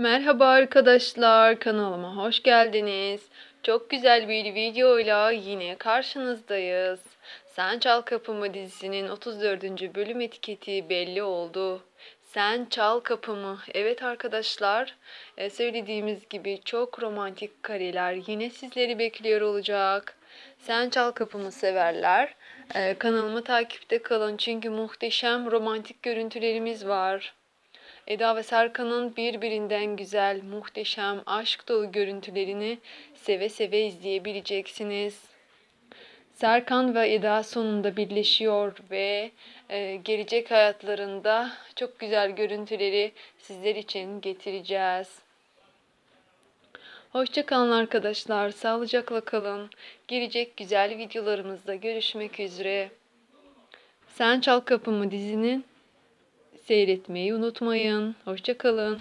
Merhaba arkadaşlar, kanalıma hoş geldiniz. Çok güzel bir videoyla yine karşınızdayız. Sen Çal Kapımı dizisinin 34. bölüm etiketi belli oldu. Sen Çal Kapımı. Evet arkadaşlar, e, söylediğimiz gibi çok romantik kareler yine sizleri bekliyor olacak. Sen Çal Kapımı severler. E, Kanalımı takipte kalın çünkü muhteşem romantik görüntülerimiz var. Eda ve Serkan'ın birbirinden güzel, muhteşem, aşk dolu görüntülerini seve seve izleyebileceksiniz. Serkan ve Eda sonunda birleşiyor ve e, gelecek hayatlarında çok güzel görüntüleri sizler için getireceğiz. Hoşçakalın arkadaşlar, sağlıcakla kalın. Gelecek güzel videolarımızda görüşmek üzere. Sen Çal Kapımı dizinin seyretmeyi unutmayın. Hoşçakalın.